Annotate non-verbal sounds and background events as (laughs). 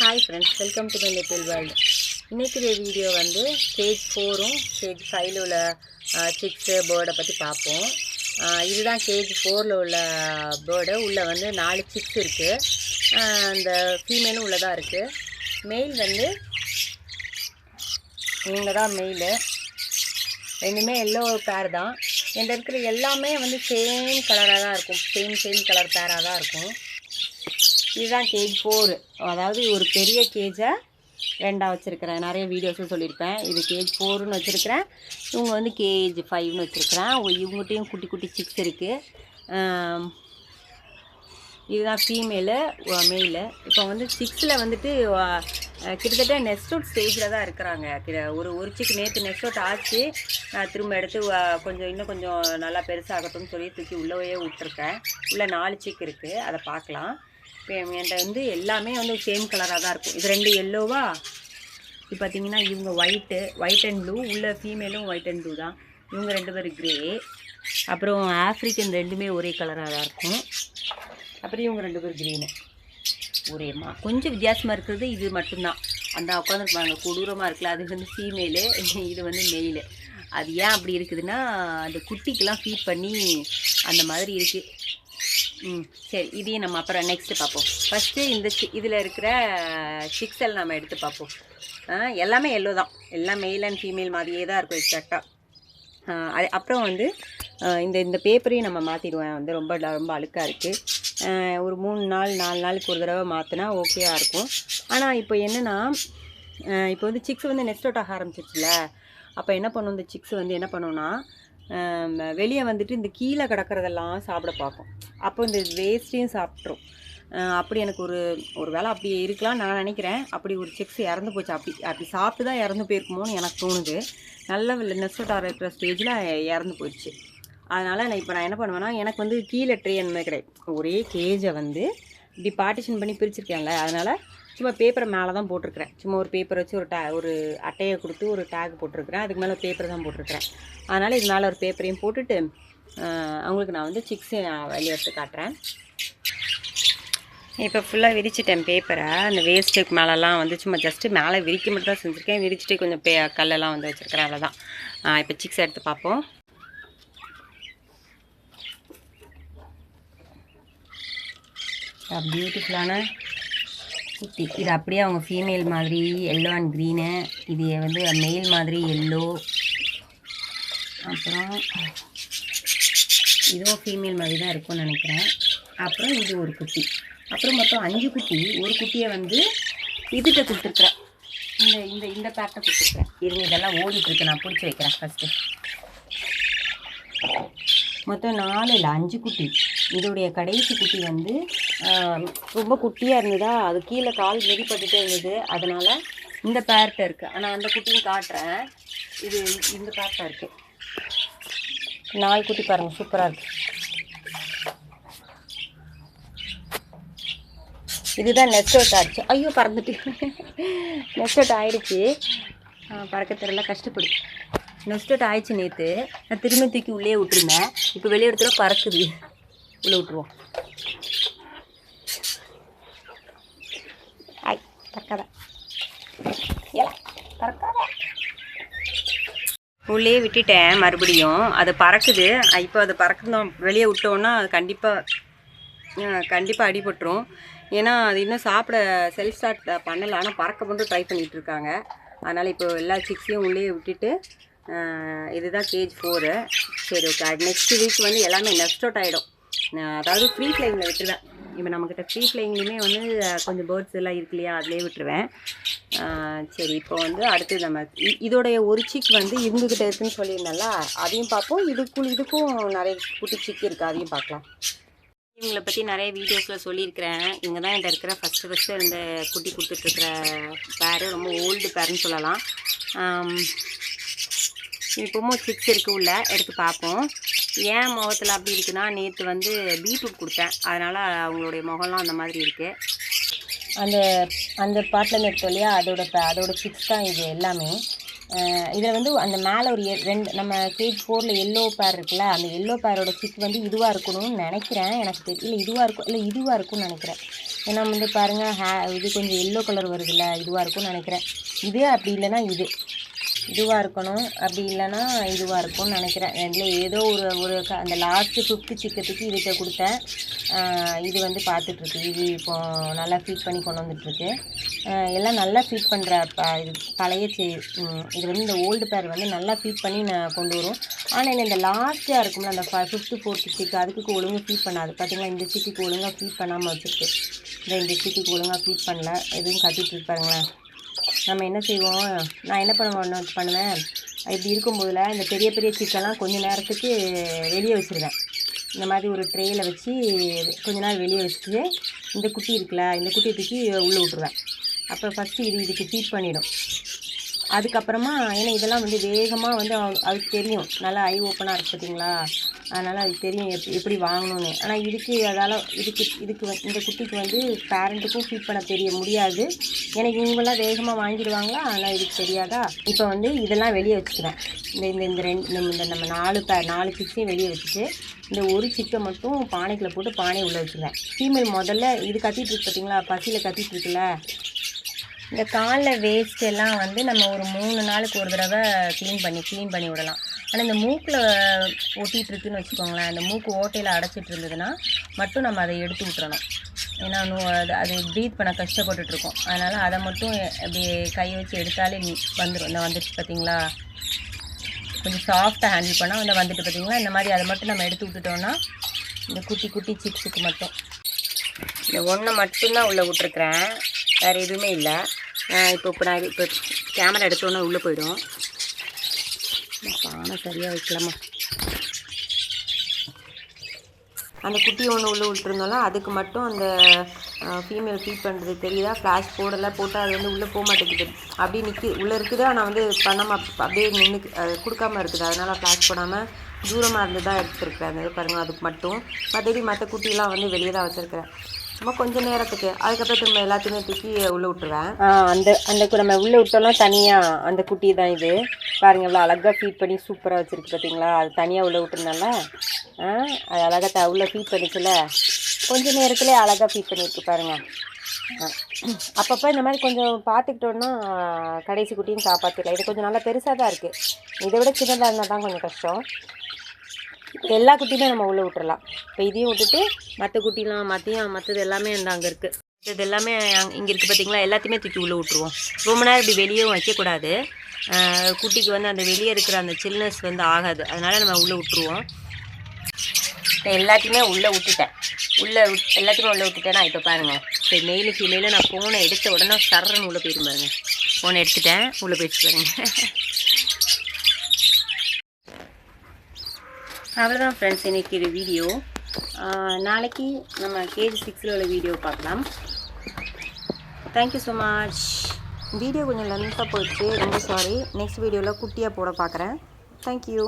Hi friends welcome to my little world இன்றைக்கிற video வந்து stage ஃபோரும் stage ஃபைவ்ல உள்ள சிக்ஸு பேர்டை பற்றி பார்ப்போம். இதுதான் ஸ்டேஜ் ஃபோரில் உள்ள பேர்டு உள்ளே வந்து நாலு சிக்ஸ் இருக்குது அந்த ஃபீமேலும் உள்ளதாக இருக்குது மெயில் வந்து இவங்க தான் மெயிலு ரெண்டுமே எல்லோ பேர் தான். என்கிட்ட இருக்கிற எல்லாமே வந்து சேம் கலராக தான் இருக்கும். சேம் சேம் கலர் பேராக தான் இருக்கும். இதுதான் கேஜ் ஃபோர் அதாவது ஒரு பெரிய கேஜை ரெண்டாக வச்சுருக்கிறேன். நிறைய வீடியோஸும் சொல்லியிருப்பேன். இது கேஜ் ஃபோர்னு வச்சுருக்கிறேன். இவங்க வந்து கேஜ் ஃபைவ்னு வச்சுருக்கிறேன். இவங்ககிட்டையும் குட்டி குட்டி சிக்ஸ் இருக்குது இதுதான் ஃபீமேலு மெயிலு இப்போ வந்து சிக்ஸில் வந்துட்டு கிட்டத்தட்ட நெஸ்ட் அவுட் ஸ்டேஜில் தான் இருக்கிறாங்க. கிட்ட ஒரு ஒரு சிக்கு நேற்று நெக்ஸ்ட் அவுட் ஆச்சு. நான் திரும்ப எடுத்து கொஞ்சம் இன்னும் கொஞ்சம் நல்லா பெருசாகட்டும்னு சொல்லி தூக்கி உள்ளவே விட்டுருக்கேன். உள்ளே நாலு சிக்கு இருக்குது அதை பார்க்கலாம். என்கிட்ட வந்து எல்லாமே வந்து சேம் கலராக தான் இருக்கும். இது ரெண்டு எல்லோவா இது பார்த்தீங்கன்னா இவங்க ஒயிட்டு ஒயிட் அண்ட் ப்ளூ உள்ள ஃபீமேலும் ஒயிட் அண்ட் ப்ளூ தான். இவங்க ரெண்டு பேரும் க்ரே அப்புறம் ஆஃப்ரிக்கன் ரெண்டுமே ஒரே கலராக தான் இருக்கும். அப்புறம் இவங்க ரெண்டு பேரும் க்ரீனு ஒரேம்மா கொஞ்சம் வித்தியாசமாக இருக்கிறது இது மட்டும்தான். அந்த உட்காந்துருப்பாங்க கொடூரமாக இருக்குல்ல. அது வந்து ஃபீமேலு இது வந்து மெயிலு அது ஏன் அப்படி இருக்குதுன்னா அந்த குட்டிக்கெல்லாம் ஃபீட் பண்ணி அந்த மாதிரி இருக்குது ம் சரி இதையும் நம்ம அப்புறம் நெக்ஸ்ட்டு பார்ப்போம். ஃபஸ்ட்டு இந்த இதில் இருக்கிற சிக்ஸல் நம்ம எடுத்து பார்ப்போம். எல்லாமே எல்லோ தான். எல்லாம் மெயில் அண்ட் ஃபீமேல் மாதிரியே தான் இருக்கும் எக்ஸாக்டாக அது அப்புறம் வந்து இந்த இந்த பேப்பரையும் நம்ம மாற்றிடுவேன் வந்து ரொம்ப ரொம்ப அழுக்காக இருக்குது ஒரு மூணு நாள் நாலு நாளுக்கு ஒரு தடவை மாற்றினா ஓகேவாக இருக்கும். ஆனால் இப்போ என்னென்னா இப்போ வந்து சிக்ஸ் வந்து நெஸ்ட் அவுட் ஆக ஆரம்பிச்சிருச்சுல அப்போ என்ன பண்ணும் இந்த சிக்ஸ் வந்து என்ன பண்ணுன்னா வெளியே வந்துட்டு இந்த கீழே கிடக்கிறதெல்லாம் சாப்பிட பார்க்கும். அப்போ இந்த வேஸ்ட்டையும் சாப்பிட்ரும் அப்படி எனக்கு ஒரு ஒரு வேளை அப்படி இருக்கலாம் நான் நினைக்கிறேன். அப்படி ஒரு செக்ஸ் இறந்து போச்சு. அப்படி அப்படி சாப்பிட்டு தான் இறந்து போயிருக்குமோன்னு எனக்கு தோணுது. நல்ல நெஸ்ட் இருக்கிற ஸ்டேஜில் இறந்து போயிடுச்சு. அதனால் நான் இப்போ நான் என்ன பண்ணுவேன்னா எனக்கு வந்து கீழே ட்ரே அந்த மாதிரி கிடையாது. ஒரே கேஜை வந்து இப்படி பார்ட்டிஷன் பண்ணி பிரிச்சிருக்கேன்ல அதனால் சும்மா பேப்பரை மேலே தான் போட்டிருக்கிறேன். சும்மா ஒரு பேப்பர் வச்சு ஒரு டே ஒரு அட்டையை கொடுத்து ஒரு டேக் போட்டிருக்கிறேன். அதுக்கு மேலே பேப்பர் தான் போட்டிருக்கிறேன். அதனால் இது மேலே ஒரு பேப்பரையும் போட்டுட்டு அவங்களுக்கு நான் வந்து சிக்ஸு நான் வெளியே எடுத்து காட்டுறேன். இப்போ ஃபுல்லாக விரிச்சிட்டேன் பேப்பரை அந்த வேஸ்ட்டுக்கு மேலெலாம் வந்து சும்மா ஜஸ்ட்டு மேலே விரிக்க மட்டும் தான் செஞ்சுருக்கேன். விரிச்சிட்டு கொஞ்சம் பே கல்லெல்லாம் வந்து வச்சுருக்கிறேன். அவ்வளோதான் இப்போ சிக்ஸ் எடுத்து பார்ப்போம். பியூட்டிஃபுல்லான குட்டி இது அப்படியே அவங்க ஃபீமேல் மாதிரி எல்லோ அண்ட் க்ரீனு இது வந்து மெயில் மாதிரி எல்லோ அப்புறம் இதுவும் ஃபீமேல் மாதிரி தான் இருக்கும்னு நினைக்கிறேன். அப்புறம் இது ஒரு குட்டி. அப்புறம் மொத்தம் அஞ்சு குட்டி. ஒரு குட்டியை வந்து இதுகிட்ட கொடுத்துருக்குறேன். இந்த இந்த இந்த பேட்டை கொடுத்துருக்குறேன். இருங்க இதெல்லாம் ஓடிட்டுருக்கு நான் பிடிச்சி வைக்கிறேன் ஃபஸ்ட்டு மொத்தம் நாலு இல்லை அஞ்சு குட்டி. இதோடைய கடைசி குட்டி வந்து ரொம்ப குட்டியாக இருந்ததா? அது கீழே கால் மிதிப்பட்டுட்டே இருந்தது. அதனால் இந்த பேர்ட்ட இருக்குது ஆனால் அந்த குட்டியும் காட்டுறேன். இது இந்த பேர்ட்டாக இருக்குது நாலு குட்டி பாருங்கள் சூப்பராக இருக்குது இதுதான் நெஸ்ட் அவுட் ஆச்சு. ஐயோ பறந்துட்டு. நெஸ்ட் அவுட் ஆகிடுச்சு பறக்க தெரியல கஷ்டப்படு. நெஸ்ட் அவுட் ஆயிடுச்சு நேற்று நான் திரும்ப தூக்கி உள்ளே விட்டுருந்தேன். இப்போ வெளியே எடுத்துல பறக்குது. உள்ளே விட்டுருவோம். ஆய் பறக்காத பறக்காத உள்ளே விட்டுட்டேன் மறுபடியும். அது பறக்குது. இப்போ அது பறக்குதோம் வெளியே விட்டோன்னா அது கண்டிப்பாக கண்டிப்பாக அடிபட்டுரும். ஏன்னா அது இன்னும் சாப்பிட செல்ஃப் ஸ்டார்ட் பண்ணலை. ஆனால் பறக்க மட்டும் ட்ரை பண்ணிகிட்டு இருக்காங்க. அதனால் இப்போ எல்லா சிக்ஸையும் உள்ளே விட்டுட்டு இதுதான் கேஜ் ஃபோரு சரி ஓகே நெக்ஸ்ட் வீக் வந்து எல்லாமே நெஸ்ட் அவுட் ஆகிடும் அதாவது ஃப்ரீ ஃப்ளைங்கில் விட்டுருவேன். இப்போ நம்மக்கிட்ட ஃப்ரீ ஃப்ளைங்லேயுமே வந்து கொஞ்சம் பேர்ட்ஸ் எல்லாம் இருக்கு இல்லையா அதிலே விட்டுருவேன். சரி இப்போ வந்து அடுத்து நம்ம இதோடைய ஒரு சிக் வந்து இவங்ககிட்ட இருக்குன்னு சொல்லியிருந்தேன்ல அதையும் பார்ப்போம். இதுக்குள் இதுக்கும் நிறைய குட்டி சிக் இருக்குது அதையும் பார்க்கலாம். இவங்களை பற்றி நிறைய வீடியோஸில் சொல்லியிருக்கிறேன். இங்கே தான் என்கிட்ட இருக்கிற ஃபஸ்ட்டு ஃபஸ்ட்டு இந்த குட்டி கொடுத்துட்ருக்கிற பேரு ரொம்ப ஓல்டு பேருன்னு சொல்லலாம். இப்போவும் சிக்ஸ் இருக்குது உள்ள எடுத்து பார்ப்போம். ஏன் முகத்தில் அப்படி இருக்குன்னா நேற்று வந்து பீட்ரூட் கொடுத்தேன். அதனால் அவங்களுடைய முகம்லாம் அந்த மாதிரி இருக்குது அந்த அந்த பாட்டில் எடுத்தோம் இல்லையா? அதோட அதோட சிக்ஸ் தான் இது எல்லாமே. இதில் வந்து அந்த மேலே ஒரு எ- ரெண்டு நம்ம கேஜ் ஃபோரில் எல்லோ பேர் இருக்குல்ல? அந்த எல்லோ பேரோட ஃபிக் வந்து இதுவாக இருக்கணும்னு நினைக்கிறேன். எனக்கு தெரியல இதுவாக இருக்கும் இல்லை இதுவாக இருக்கும்னு நினைக்கிறேன். ஏன்னா வந்து பாருங்கள் ஹே இது கொஞ்சம் எல்லோ கலர் வருதுல்ல இதுவாக இருக்கும்னு நினைக்கிறேன். இது அப்படி இல்லைன்னா இது. இதுவாக இருக்கணும். அப்படி இல்லைன்னா இதுவாக இருக்கும்னு நினைக்கிறேன். ரெண்டில் ஏதோ ஒரு ஒரு க- அந்த லாஸ்ட்டு ஃபிஃப்த்து சிக்கத்துக்கு இதுகிட்ட கொடுத்தேன். இது வந்து பார்த்துட்ருக்கு. இது இப்போ நல்லா ஃபீட் பண்ணி கொண்டு வந்துட்டுருக்கு எல்லாம் நல்லா ஃபீட் பண்ணுற ப இது பழைய செ இது வந்து இந்த ஓல்டு பேர் வந்து நல்லா ஃபீட் பண்ணி நான் கொண்டு வரும். ஆனால் இந்த லாஸ்ட்டாக இருக்கும்ல அந்த ஃபிஃப்த்து ஃபோர்த்து சிக்கு அதுக்கு ஒழுங்காக ஃபீட் பண்ணாது. பார்த்தீங்களா இந்த சிக்கிக்கு ஒழுங்காக ஃபீட் பண்ணாமல் வச்சுருக்கு. இந்த இந்த சிக்கிக்கு ஒழுங்காக ஃபீட் பண்ணல. எதுவும் கட்டிகிட்டு இருப்பாருங்களேன் நம்ம என்ன செய்வோம்? நான் என்ன பண்ணுவேன்? பண்ணுவேன். இப்படி இருக்கும்போதில் இந்த பெரிய பெரிய சிக்கெல்லாம் கொஞ்சம் நேரத்துக்கு வெளியே வச்சுருவேன். இந்த மாதிரி ஒரு ட்ரேயில் வச்சு கொஞ்ச நேரம் வெளியே வச்சுட்டு இந்த குட்டி இருக்குல்ல இந்த குட்டியை தூக்கி உள்ளே விட்ருவேன் அப்போ ஃபஸ்ட்டு இது இதுக்கு ஃபீட் பண்ணிடும். அதுக்கப்புறமா ஏன்னா இதெல்லாம் வந்து வேகமாக வந்து அதுக்கு தெரியும். நல்லா ஐ ஓப்பனாக இருக்கு பார்த்தீங்களா அதனால் அதுக்கு தெரியும் எப் எப்படி வாங்கணும்னு. ஆனால் இதுக்கு அதால் இதுக்கு இதுக்கு இந்த குட்டிக்கு வந்து பேரண்ட்டுக்கும் ஃபீட் பண்ண தெரிய முடியாது. ஏன்னா இவங்கெல்லாம் வேகமாக வாங்கிடுவாங்களா? அதனால் இதுக்கு தெரியாதா? இப்போ வந்து இதெல்லாம் வெளியே வச்சுக்கிறேன். இந்த இந்த இந்த ரெண்டு இந்த இந்த நம்ம நாலு பே நாலு சிக்ஸையும் வெளியே வச்சுட்டு இந்த ஒரு சிக்கை மட்டும் பானைக்குள்ளே போட்டு பானை உள்ளே வச்சுருவேன் ஃபீமேல் முதல்ல இது கத்திட்டு இருக்கு பார்த்தீங்களா பசியில் கத்திட்டு இருக்குல்ல? இந்த காலில் வேஸ்ட் எல்லாம் வந்து நம்ம ஒரு மூணு நாளுக்கு ஒரு தடவை க்ளீன் பண்ணி க்ளீன் பண்ணி விடலாம். ஆனால் இந்த மூக்கில் ஒட்டிகிட்ருக்குன்னு வச்சுக்கோங்களேன். அந்த மூக்கு ஓட்டையில் அடைச்சிட்டு இருந்ததுன்னா மட்டும் நம்ம அதை எடுத்து விட்டுறணும். ஏன்னா அது அது ப்ரீத் பண்ண கஷ்டப்பட்டுட்ருக்கோம் அதனால் அதை மட்டும் அப்படி கை வச்சு எடுத்தாலே வந்துடும் இந்த வந்துடுச்சு பார்த்தீங்களா கொஞ்சம் சாஃப்டாக ஹேண்டில் பண்ணால் வந்து வந்துட்டு பார்த்தீங்களா இந்த மாதிரி அதை மட்டும் நம்ம எடுத்து விட்டுட்டோம்னா இந்த குட்டி குட்டி சிப்ஸுக்கு மட்டும். இந்த ஒன்றை மட்டும்தான் உள்ளே விட்ருக்குறேன் வேறு எதுவுமே இல்லை. இப்போ இப்போ நான் இப்போ கேமரா எடுத்தோன்னே உள்ளே போயிடும். பானை சரியாக வைக்கலாமா அந்த குட்டி ஒன்று உள்ளே விட்டுருந்தோம்ல அதுக்கு மட்டும் அந்த ஃபீமேல் ஃபீட் பண்ணுறது தெரியுதா? ஃப்ளாஷ் போடலை போட்டால் அது வந்து உள்ளே போக மாட்டேங்குது. அப்படியே நிற்கி உள்ளே இருக்குது ஆனால் வந்து பண்ணாமல் அப்படியே நின்று கொடுக்காம இருக்குது. அதனால் ஃப்ளாஷ் போடாமல் தூரமாக இருந்து தான் எடுத்துருக்குறேன். அந்த பாருங்கள் அதுக்கு மட்டும். மற்றபடி மற்ற குட்டிலாம் வந்து வெளியே தான் வச்சுருக்கிறேன். சும்மா கொஞ்ச நேரத்துக்கு. அதுக்கப்புறம் திரும்ப எல்லாத்தையுமே தூக்கி உள்ளே விட்டுருவேன். அந்த அந்த கு- நம்ம உள்ளே விட்டோம்லாம் தனியாக அந்த குட்டி தான் இது. பாருங்க இவ்வளோ அழகாக ஃபீட் பண்ணி சூப்பராக வச்சுருக்கு பார்த்தீங்களா அது தனியாக உள்ளே விட்டுருந்தால? ஆ அது அழகாக த உள்ளே ஃபீட் பண்ணிச்சுல? கொஞ்ச நேரத்துல அழகாக ஃபீட் பண்ணியிருக்கு பாருங்க. அப்பப்போ இந்த மாதிரி கொஞ்சம் பார்த்துக்கிட்டோன்னா கடைசி குட்டியும் காப்பாற்றிடலாம் இது கொஞ்சம் நல்லா பெருசாக தான் இருக்குது இதை விட சின்னதாக இருந்தால் தான் கொஞ்சம் கஷ்டம். எல்லா குட்டியுமே நம்ம உள்ளே விட்டுறலாம். இப்போ இதையும் விட்டுட்டு மற்ற குட்டிலாம் மற்றையும் மற்றது எல்லாமே அந்த அங்கே இருக்குது இது எல்லாமே இங்கே இருக்குது பார்த்தீங்களா எல்லாத்தையுமே தூக்கி உள்ளே விட்ருவோம் ரொம்ப நேரம் இப்படி வெளியேவும் வைக்கக்கூடாது. குட்டிக்கு வந்து அந்த வெளியே இருக்கிற அந்த சில்னஸ் வந்து ஆகாது. அதனால் நம்ம உள்ளே விட்ருவோம் நான் எல்லாத்தையுமே உள்ளே விட்டுட்டேன். உள்ளே எல்லாத்தையுமே உள்ளே விட்டுட்டேன்னா இப்போ பாருங்கள் சரி மெயிலு ஃபீமேலு நான் ஃபோனை எடுத்த உடனே சர்றன்னு உள்ளே போயிடும் பாருங்கள் ஃபோனை எடுத்துட்டேன். உள்ளே போயிடுச்சு பாருங்கள் (laughs) அவ்வளோதான் ஃப்ரெண்ட்ஸ் இன்றைக்கி இது வீடியோ நாளைக்கு நம்ம கேஜி சிக்ஸில் உள்ள வீடியோ பார்க்கலாம். தேங்க்யூ ஸோ மச் வீடியோ கொஞ்சம் லென்த்தாக போயிடுச்சு. ரொம்ப சாரி நெக்ஸ்ட் வீடியோவில் குட்டியாக போட பார்க்குறேன் தேங்க்யூ